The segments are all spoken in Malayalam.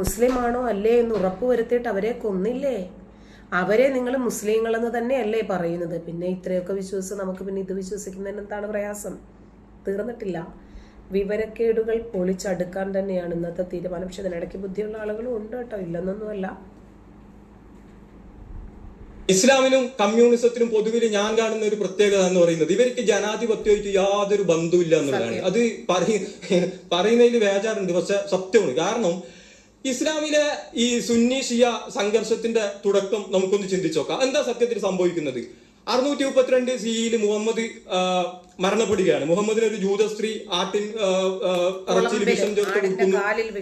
മുസ്ലിം ആണോ അല്ലേ എന്ന് ഉറപ്പുവരുത്തിയിട്ട് അവരെ കൊന്നില്ലേ? അവരെ നിങ്ങൾ മുസ്ലിങ്ങളെന്ന് തന്നെയല്ലേ പറയുന്നത്. പിന്നെ ഇത്രയൊക്കെ വിശ്വസിച്ച് നമുക്ക് പിന്നെ ഇത് വിശ്വസിക്കുന്നതിന് എന്താണ് പ്രയാസം? തീർന്നിട്ടില്ല. വിവരക്കേടുകൾ പൊളിച്ചടുക്കാൻ തന്നെയാണ് ഇന്നത്തെ തീരുമാനം. പക്ഷെ അതിനിടയ്ക്ക് ബുദ്ധിയുള്ള ആളുകളും ഉണ്ട് കേട്ടോ. ഇല്ലെന്നൊന്നുമല്ല. ഇസ്ലാമിനും കമ്മ്യൂണിസത്തിനും പൊതുവിൽ ഞാൻ കാണുന്ന ഒരു പ്രത്യേകത എന്ന് പറയുന്നത് ഇവർക്ക് ജനാധിപത്യമായിട്ട് യാതൊരു ബന്ധുവില്ല എന്നുള്ളതാണ്. അത് പറയ- പറയുന്നതിൽ വേജാറുണ്ട്. പക്ഷെ സത്യമാണ്. കാരണം ഇസ്ലാമിലെ ഈ സുന്നി ഷിയ സംഘർഷത്തിന്റെ തുടക്കം നമുക്കൊന്ന് ചിന്തിച്ചോക്കാം. എന്താ സത്യത്തിൽ സംഭവിക്കുന്നത്? അറുന്നൂറ്റി മുപ്പത്തിരണ്ട് സിയിൽ മുഹമ്മദ് മരണപ്പെടുകയാണ്. മുഹമ്മദിന് ഒരു ജൂത സ്ത്രീ ആട്ടിൻ ഇറച്ചിയിൽ വിഷം ചേർത്ത് കൊടുക്കുന്നു.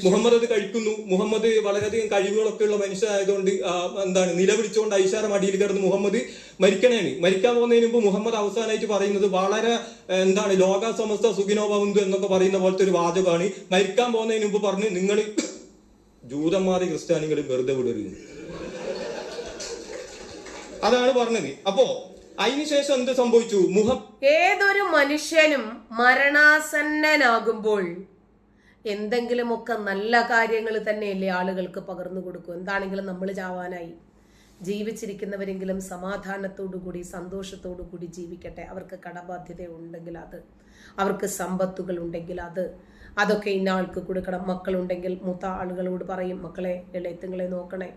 മുഹമ്മദ് അത് കഴിക്കുന്നു. മുഹമ്മദ് വളരെയധികം കഴിവുകളൊക്കെ ഉള്ള മനുഷ്യനായതുകൊണ്ട് എന്താണ് നിലവിളിച്ചുകൊണ്ട് ഐഷാരം മടിയിൽ കിടന്ന് മുഹമ്മദ് മരിക്കണേണ്. മരിക്കാൻ പോകുന്നതിന് മുമ്പ് മുഹമ്മദ് അവസാനമായിട്ട് പറയുന്നത് വളരെ എന്താണ് ലോക സമസ്ത സുഖിനോ ഭവന്തു എന്നൊക്കെ പറയുന്ന പോലത്തെ ഒരു വാചകമാണ്. മരിക്കാൻ പോകുന്നതിന് മുമ്പ് പറഞ്ഞ് നിങ്ങൾ ജൂതന്മാരെ ക്രിസ്ത്യാനികൾ വെറുതെ വിടരുത്. അതാണ് പറഞ്ഞത്. അപ്പോ അതിനുശേഷം എന്ത് സംഭവിച്ചു? മുഖം ഏതൊരു മനുഷ്യനും മരണാസന്നനാകുമ്പോൾ എന്തെങ്കിലുമൊക്കെ നല്ല കാര്യങ്ങൾ തന്നെയല്ലേ ആളുകൾക്ക് പകർന്നു കൊടുക്കും. എന്താണെങ്കിലും നമ്മൾ ചാവാനായി. ജീവിച്ചിരിക്കുന്നവരെങ്കിലും സമാധാനത്തോടു കൂടി സന്തോഷത്തോടു കൂടി ജീവിക്കട്ടെ. അവർക്ക് കടബാധ്യത ഉണ്ടെങ്കിൽ അത് അവർക്ക് സമ്പത്തുകൾ ഉണ്ടെങ്കിൽ അത് അതൊക്കെ ഇന്ന ആൾക്ക് കൊടുക്കണം. മക്കളുണ്ടെങ്കിൽ മൂത്ത ആളുകളോട് പറയും മക്കളെ ഇളയത്തുങ്ങളെ നോക്കണേ.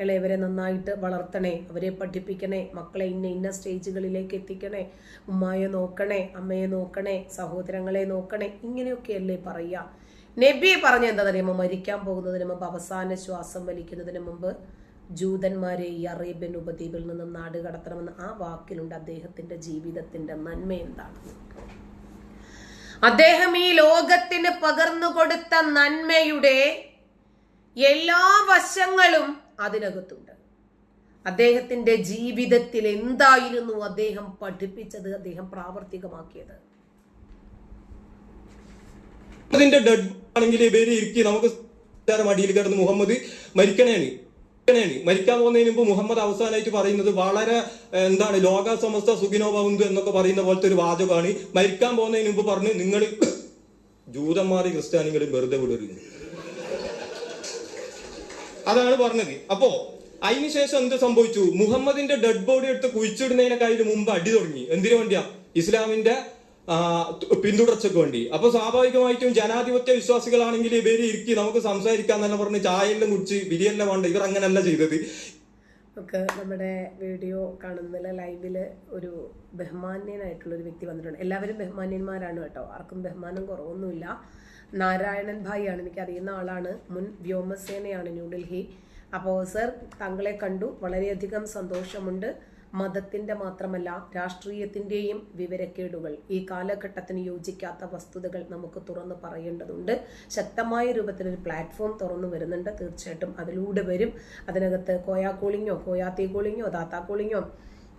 ഇളയവരെ നന്നായിട്ട് വളർത്തണേ. അവരെ പഠിപ്പിക്കണേ. മക്കളെ ഇന്ന ഇന്ന സ്റ്റേജുകളിലേക്ക് എത്തിക്കണേ. ഉമ്മായെ നോക്കണേ അമ്മയെ നോക്കണേ സഹോദരങ്ങളെ നോക്കണേ. ഇങ്ങനെയൊക്കെയല്ലേ പറയുക. നബി പറഞ്ഞ എന്താ പറയുമ്പോൾ മരിക്കാൻ പോകുന്നതിന് മുമ്പ് അവസാന ശ്വാസം വലിക്കുന്നതിന് മുമ്പ് ജൂതന്മാരെ ഈ അറേബ്യൻ ഉപദ്വീപിൽ നിന്നും നാട് കടത്തണമെന്ന് ആ വാക്കിലുണ്ട് അദ്ദേഹത്തിന്റെ ജീവിതത്തിന്റെ നന്മ എന്താണ്? അദ്ദേഹം ഈ ലോകത്തിന് പകർന്നു കൊടുത്ത നന്മയുടെ എല്ലാ വശങ്ങളും അതിനകത്തുണ്ട്. അദ്ദേഹത്തിന്റെ ജീവിതത്തിൽ എന്തായിരുന്നു അദ്ദേഹം പഠിപ്പിച്ചത് അദ്ദേഹം പ്രാവർത്തികമാക്കിയത്? ഡെഡ് ആണെങ്കിൽ ഇവർ ഇരിക്കി നമുക്ക് അടിയിൽ കിടന്ന് മുഹമ്മദ് മരിക്കണേ മരിക്കാൻ പോകുന്നതിന് മുമ്പ് മുഹമ്മദ് അവസാനമായിട്ട് പറയുന്നത് വളരെ എന്താണ് ലോക സമസ്ത സുഖിനോ ഭവന്തു എന്നൊക്കെ പറയുന്ന പോലത്തെ ഒരു വാചകമാണ്. മരിക്കാൻ പോകുന്നതിന് മുമ്പ് പറഞ്ഞ് നിങ്ങൾ ജൂതന്മാരെ ക്രിസ്ത്യാനികൾ വെറുതെ വിടരുന്നു അതാണ് പറഞ്ഞത്. അപ്പോ അതിനുശേഷം എന്ത് സംഭവിച്ചു? മുഹമ്മദിന്റെ ഡെഡ് ബോഡി എടുത്ത് കുഴിച്ചിടുന്നതിനെക്കാളും മുമ്പ് അടി തുടങ്ങി. എന്തിനു വേണ്ടിയാ? ഇസ്ലാമിന്റെ പിന്തുടർച്ചയ്ക്ക് വേണ്ടി. അപ്പൊ സ്വാഭാവികമായിട്ടും ജനാധിപത്യ വിശ്വാസികളാണെങ്കിൽ ഇവർ ഇരിക്കി നമുക്ക് സംസാരിക്കാൻ തന്നെ പറഞ്ഞ് ചായയെല്ലാം കുടിച്ച് ബിരിയെല്ലാം വേണ്ട. ഇവർ അങ്ങനല്ല ചെയ്തത്. നമുക്ക് നമ്മുടെ വീഡിയോ കാണുന്നില്ല ലൈവിൽ ഒരു ബഹുമാന്യനായിട്ടുള്ള ഒരു വ്യക്തി വന്നിട്ടുണ്ട്. എല്ലാവരും ബഹുമാന്യന്മാരാണ് കേട്ടോ. ആർക്കും ബഹുമാനം കുറവൊന്നുമില്ല. നാരായണൻ ഭായി ആണ് എനിക്ക് അറിയുന്ന ആളാണ്. മുൻ വ്യോമസേനയാണ് ന്യൂഡൽഹി. അപ്പോൾ സർ താങ്കളെ കണ്ടു. വളരെയധികം സന്തോഷമുണ്ട്. മതത്തിന്റെ മാത്രമല്ല രാഷ്ട്രീയത്തിന്റെയും വിവരക്കേടുകൾ ഈ കാലഘട്ടത്തിന് യോജിക്കാത്ത വസ്തുതകൾ നമുക്ക് തുറന്നു പറയേണ്ടതുണ്ട്. ശക്തമായ രൂപത്തിൽ ഒരു പ്ലാറ്റ്ഫോം തുറന്നു വരുന്നുണ്ട്. തീർച്ചയായിട്ടും അതിലൂടെ വരും. അതിനകത്ത് കോയാ കോളിങ്ങോ കോയാത്തി കോളിങ്ങോ ദാത്താ കോളിങ്ങോ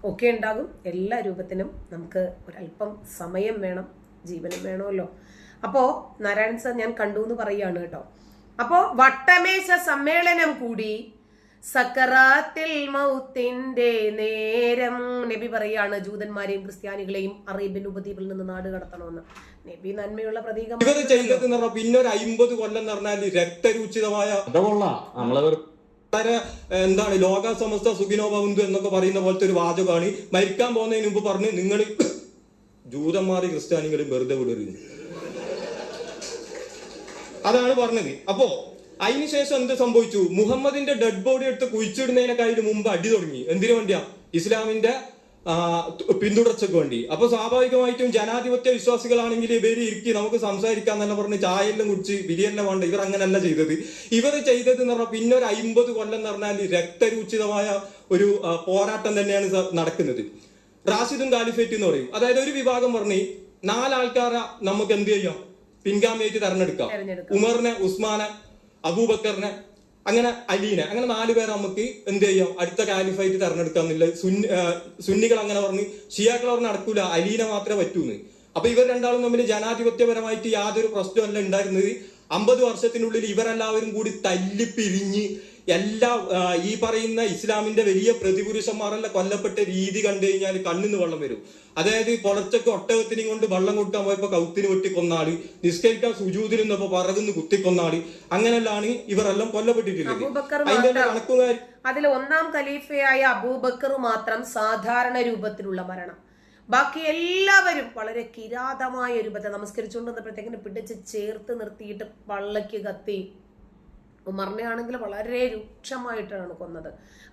ഒക്കെ ഉണ്ടാകും. എല്ലാ രൂപത്തിനും നമുക്ക് ഒരല്പം സമയം വേണം ജീവനും വേണമല്ലോ. അപ്പോ നാരായണൻ സാർ ഞാൻ കണ്ടു എന്ന് പറയുകയാണ് കേട്ടോ. അപ്പോ വട്ടമേശ സമ്മേളനം കൂടി സക്കറാത്തിൽ മൗത്തിന്റെ നേരം. നബി പറയാണ് ജൂതന്മാരെയും ക്രിസ്ത്യാനികളെയും അറേബ്യൻ ഉപദ്വീപിൽ നിന്ന് നാട് കടത്തണമെന്ന്. നബി നന്മയുള്ള പ്രതീകം. പിന്നെ ഒരു അയിമ്പത് കൊല്ലം എന്ന് പറഞ്ഞാൽ രക്തരൂചിതമായ വളരെ എന്താണ് ലോക സമസ്ത സുഖിനോപന്തു എന്നൊക്കെ പറയുന്ന പോലത്തെ ഒരു വാചകമാണ്. മരിക്കാൻ പോകുന്നതിന് മുമ്പ് പറഞ്ഞ് നിങ്ങൾ ജൂതന്മാരെ ക്രിസ്ത്യാനികളും വെറുതെ വിടരുത്. അതാണ് പറഞ്ഞത്. അപ്പോ അതിനുശേഷം എന്ത് സംഭവിച്ചു? മുഹമ്മദിന്റെ ഡെഡ് ബോഡി എടുത്ത് കുഴിച്ചിടുന്നതിനെക്കാളും മുമ്പ് അടി തുടങ്ങി. എന്തിനു വേണ്ടിയാ? ഇസ്ലാമിന്റെ പിന്തുടർച്ചക്ക് പിന്തുടർച്ചയ്ക്ക് വേണ്ടി. അപ്പൊ സ്വാഭാവികമായിട്ടും ജനാധിപത്യ വിശ്വാസികളാണെങ്കിൽ ഇവർ ഇരിക്കി നമുക്ക് സംസാരിക്കാൻ തന്നെ പറഞ്ഞ് ചായയെല്ലാം കുടിച്ച് ബിരിയെല്ലാം വേണ്ട. ഇവർ അങ്ങനെയല്ല ചെയ്തത്. ഇവർ ചെയ്തത് എന്ന് പറഞ്ഞാൽ പിന്നെ ഒരു അയിമ്പത് കൊല്ലം എന്ന് പറഞ്ഞാൽ രക്തരൂചിതമായ ഒരു പോരാട്ടം തന്നെയാണ് നടക്കുന്നത്. റാഷിദും കാലിഫേറ്റ് എന്ന് പറയും. അതായത് ഒരു വിഭാഗം പറഞ്ഞ് നാലാൾക്കാരെ നമുക്ക് എന്ത് ചെയ്യാം? പിൻഗാമിയായിട്ട് തെരഞ്ഞെടുക്കാം. ഉമറിനെ ഉസ്മാനെ അബൂബക്കറിനെ അങ്ങനെ അലീനെ അങ്ങനെ നാല് പേരെ നമുക്ക് എന്ത് ചെയ്യാം? അടുത്ത കാലിഫായിട്ട് തെരഞ്ഞെടുക്കാന്നില്ല സുന്നി സുന്നികൾ അങ്ങനെ പറഞ്ഞ് ഷിയാക്കൾ പറഞ്ഞ് നടക്കൂല അലീനെ മാത്രമേ പറ്റൂന്ന്. അപ്പൊ ഇവർ രണ്ടാളും തമ്മിൽ ജനാധിപത്യപരമായിട്ട് യാതൊരു പ്രശ്നമല്ല ഉണ്ടായിരുന്നത്. അമ്പത് വർഷത്തിനുള്ളിൽ ഇവരെല്ലാവരും കൂടി തല്ലിപ്പിരിഞ്ഞ് എല്ലാ ഈ പറയുന്ന ഇസ്ലാമിന്റെ വലിയ പ്രതിപുരുഷന്മാരെല്ലാം കൊല്ലപ്പെട്ട രീതി കണ്ടു കഴിഞ്ഞാൽ കണ്ണിന്ന് വെള്ളം വരും. അതായത് പുലർച്ചക്ക് ഒട്ടകത്തിനെയും കൊണ്ട് വെള്ളം കൊട്ടാൻ പോയപ്പോ കൗത്തിന് വെട്ടി കൊന്നാൾ നിസ്കരിക്കാൻ സുജൂതിൽ നിന്നപ്പോ പറകുന്ന് കുത്തിക്കൊന്നാട് അങ്ങനെല്ലാണ് ഇവരെല്ലാം കൊല്ലപ്പെട്ടിട്ടുള്ളത്. അതിന്റെ മാത്രം. അതിൽ ഒന്നാം ഖലീഫയായ അബൂബക്കർ മാത്രം സാധാരണ രൂപത്തിലുള്ള മരണം. ബാക്കി എല്ലാവരും വളരെ കിരാതമായ രൂപത്തെ നമസ്കരിച്ചുകൊണ്ട് വന്നപ്പോഴത്തേക്കിന് പിടിച്ച് ചേർത്ത് നിർത്തിയിട്ട് പള്ളയ്ക്ക് കത്തി. ഉമറിനെ ആണെങ്കിൽ വളരെ രൂക്ഷമായിട്ടാണ് കൊന്നത്.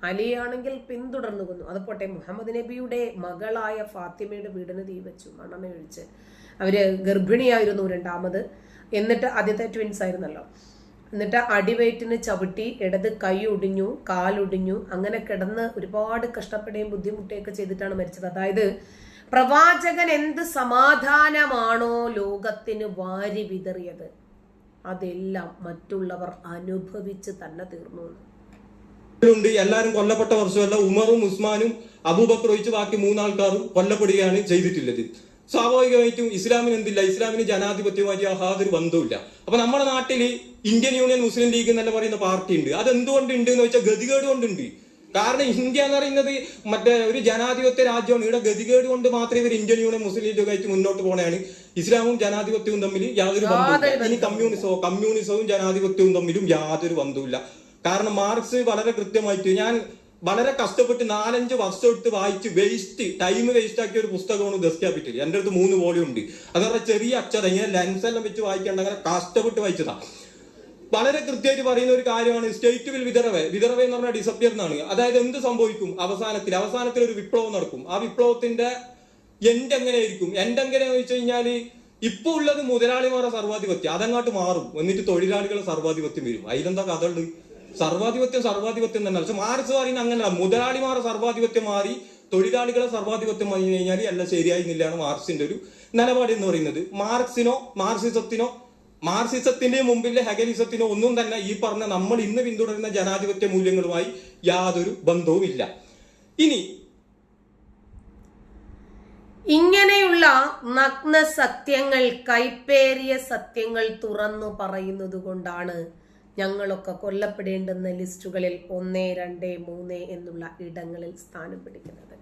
അലിയാണെങ്കിൽ പിന്തുടർന്നു കൊന്നു. അത് പോട്ടെ മുഹമ്മദ് നബിയുടെ മകളായ ഫാത്തിമയുടെ വീടിന് തീ വെച്ചു മണ്ണെണ്ണ ഒഴിച്ച് അവർ ഗർഭിണിയായിരുന്നു രണ്ടാമത്. എന്നിട്ട് ആദ്യത്തെ ട്വിൻസ് ആയിരുന്നല്ലോ. എന്നിട്ട് അടിവയറ്റിന് ചവിട്ടി ഇടത് കൈ ഒടിഞ്ഞു കാലൊടിഞ്ഞു അങ്ങനെ കിടന്ന് ഒരുപാട് കഷ്ടപ്പെടുകയും ബുദ്ധിമുട്ടുകയൊക്കെ ചെയ്തിട്ടാണ് മരിച്ചത്. അതായത് പ്രവാചകൻ എന്ത് സമാധാനമാണോ ലോകത്തിന് വാരി വിതറിയത്. അതെല്ലാം മറ്റുള്ളവർ അനുഭവിച്ച് തന്നെ തീർന്നു എല്ലാരും കൊല്ലപ്പെട്ട വർഷമല്ല ഉമറും ഉസ്മാനും അബൂബക്കർ ഒഴിച്ച് ബാക്കി മൂന്നാൾക്കാരും കൊല്ലപ്പെടുകയാണ് ചെയ്തിട്ടുള്ളത്. സ്വാഭാവികമായിട്ടും ഇസ്ലാമിന് എന്തില്ല? ഇസ്ലാമിന് ജനാധിപത്യമായി യാതൊരു ബന്ധവുമില്ല. അപ്പൊ നമ്മുടെ നാട്ടിൽ ഇന്ത്യൻ യൂണിയൻ മുസ്ലിം ലീഗ് എന്നല്ല പറയുന്ന പാർട്ടി ഉണ്ട് അത് എന്തുകൊണ്ട് ഉണ്ട് എന്ന് വെച്ചാൽ ഗതികേട് കൊണ്ടുണ്ട്. കാരണം ഇന്ത്യ എന്ന് പറയുന്നത് മറ്റേ ഒരു ജനാധിപത്യ രാജ്യമാണ് ഇവിടെ ഗതികേട് കൊണ്ട് മാത്രമേ ഇവർ ഇന്ത്യൻ യൂണിയൻ മുസ്ലിം ലീഗ് ആയിട്ട് മുന്നോട്ട് പോകണയാണ് ഇസ്ലാമും ജനാധിപത്യവും തമ്മിൽ യാതൊരു ബന്ധവുമില്ല. ഇനി കമ്മ്യൂണിസവും കമ്മ്യൂണിസവും ജനാധിപത്യവും തമ്മിലും യാതൊരു ബന്ധവുമില്ല. കാരണം മാർക്സ് വളരെ കൃത്യമായിട്ട് ഞാൻ വളരെ കഷ്ടപ്പെട്ട് നാലഞ്ച് വർഷം എടുത്ത് വായിച്ച് വേസ്റ്റ് ടൈം വേസ്റ്റ് ആക്കിയ ഒരു പുസ്തകമാണ് ദസ് ക്യാപിറ്റൽ എന്റെ അടുത്ത് മൂന്ന് വോളിയം ഉണ്ട്. അത് ചെറിയ അക്ഷരം ഇങ്ങനെ ലെൻസ് എല്ലാം വെച്ച് വായിക്കേണ്ട അങ്ങനെ കഷ്ടപ്പെട്ട് വായിച്ചതാ. വളരെ കൃത്യമായിട്ട് പറയുന്ന ഒരു കാര്യമാണ് സ്റ്റേറ്റ് വിൽ വിതറവേ വിതറവേ എന്ന് പറഞ്ഞാൽ ഡിസപ്പിയർ എന്നാണ്. അതായത് എന്ത് സംഭവിക്കും? അവസാനത്തിൽ അവസാനത്തിൽ ഒരു വിപ്ലവം നടക്കും. ആ വിപ്ലവത്തിന്റെ എൻഡ് എങ്ങനെയായിരിക്കും? എൻഡ് എങ്ങനെയാന്ന് വെച്ച് കഴിഞ്ഞാൽ ഇപ്പൊ ഉള്ളത് മുതലാളിമാരുടെ സർവാധിപത്യം. അതങ്ങോട്ട് മാറും. എന്നിട്ട് തൊഴിലാളികളെ സർവാധിപത്യം വരും. അതിലെന്താ കഥ ഉണ്ട് സർവാധിപത്യം സർവാധിപത്യം തന്നെ. പക്ഷെ മാർക്സ് പറയുന്നത് അങ്ങനെയല്ല. മുതലാളിമാരുടെ സർവാധിപത്യം മാറി തൊഴിലാളികളെ സർവാധിപത്യം വന്നു കഴിഞ്ഞാൽ എല്ലാം ശരിയായിരുന്നില്ലാണ് മാർക്സിന്റെ ഒരു നിലപാട് എന്ന് പറയുന്നത്. മാർക്സിനോ മാർക്സിസത്തിനോ മാർക്സിസത്തിന്റെ മുമ്പിലെ ഹെഗലിസത്തിനോ ഒന്നും തന്നെ ഈ പറഞ്ഞ നമ്മൾ ഇന്ന് പിന്തുടരുന്ന ജനാധിപത്യ മൂല്യങ്ങളുമായി യാതൊരു ബന്ധവുമില്ല. ഇനി ഇങ്ങനെയുള്ള നഗ്ന സത്യങ്ങൾ കൈപ്പേറിയ സത്യങ്ങൾ തുറന്നു പറയുന്നത് കൊണ്ടാണ് ഞങ്ങളൊക്കെ കൊല്ലപ്പെടേണ്ടുന്ന ലിസ്റ്റുകളിൽ ഒന്ന് രണ്ട് മൂന്ന് എന്നുള്ള ഇടങ്ങളിൽ സ്ഥാനം പിടിക്കുന്നത്.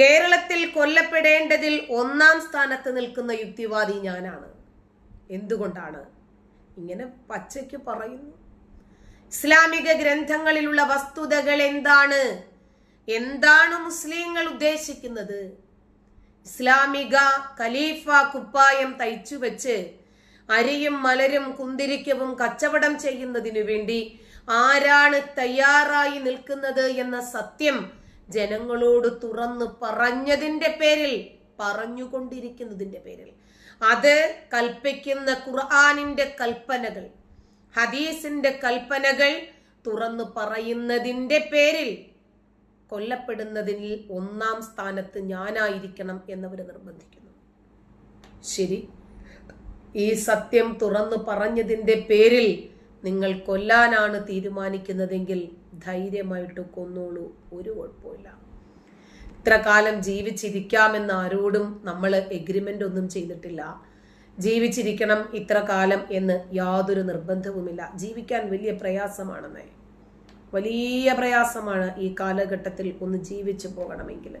കേരളത്തിൽ കൊല്ലപ്പെടേണ്ടതിൽ ഒന്നാം സ്ഥാനത്ത് നിൽക്കുന്ന യുക്തിവാദി ഞാനാണ്. എന്തുകൊണ്ടാണ്? ഇങ്ങനെ പച്ചയ്ക്ക് പറയുന്നു. ഇസ്ലാമിക ഗ്രന്ഥങ്ങളിലുള്ള വസ്തുതകൾ എന്താണ്? എന്താണ് മുസ്ലിങ്ങൾ ഉദ്ദേശിക്കുന്നത്? ഇസ്ലാമിക ഖലീഫ കുപ്പായം തയ്ച്ചു വെച്ച് അരിയും മലരും കുന്തിരിക്കവും കച്ചവടം ചെയ്യുന്നതിനു വേണ്ടി ആരാണ് തയ്യാറായി നിൽക്കുന്നത് എന്ന സത്യം ജനങ്ങളോട് തുറന്ന് പറഞ്ഞതിന്റെ പേരിൽ പറഞ്ഞുകൊണ്ടിരിക്കുന്നതിന്റെ പേരിൽ. അത് കൽപ്പിക്കുന്ന ഖുർആാനിന്റെ കൽപ്പനകൾ ഹദീസിന്റെ കൽപ്പനകൾ തുറന്നു പറയുന്നതിന്റെ പേരിൽ കൊല്ലപ്പെടുന്നതിൽ ഒന്നാം സ്ഥാനത്ത് ഞാനായിരിക്കണം എന്നവർ നിർബന്ധിക്കുന്നു. ശരി. ഈ സത്യം തുറന്നു പറഞ്ഞതിന്റെ പേരിൽ നിങ്ങൾ കൊല്ലാനാണ് തീരുമാനിക്കുന്നതെങ്കിൽ ധൈര്യമായിട്ട് കൊന്നോളൂ. ഒരു കുഴപ്പമില്ല ഇത്ര കാലം ജീവിച്ചിരിക്കാമെന്ന് ആരോടും നമ്മൾ എഗ്രിമെന്റ് ഒന്നും ചെയ്തിട്ടില്ല. ജീവിച്ചിരിക്കണം ഇത്ര കാലം എന്ന് യാതൊരു നിർബന്ധവുമില്ല. ജീവിക്കാൻ വലിയ പ്രയാസമാണെന്നേ. വലിയ പ്രയാസമാണ് ഈ കാലഘട്ടത്തിൽ ഒന്ന് ജീവിച്ചു പോകണമെങ്കിൽ.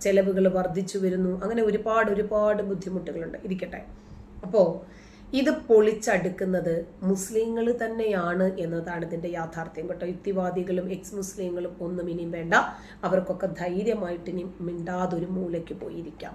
ചെലവുകൾ വർദ്ധിച്ചു വരുന്നു. അങ്ങനെ ഒരുപാട് ഒരുപാട് ബുദ്ധിമുട്ടുകളുണ്ട്. ഇരിക്കട്ടെ. അപ്പോൾ ഇത് പൊളിച്ചടുക്കുന്നത് മുസ്ലിങ്ങൾ തന്നെയാണ് എന്നതാണ് ഇതിന്റെ യാഥാർത്ഥ്യം കേട്ടോ. യുക്തിവാദികളും എക്സ് മുസ്ലിങ്ങളും ഒന്നും ഇനിയും വേണ്ട. അവർക്കൊക്കെ ധൈര്യമായിട്ട് ഇനി മിണ്ടാതൊരു മൂലയ്ക്ക് പോയിരിക്കാം.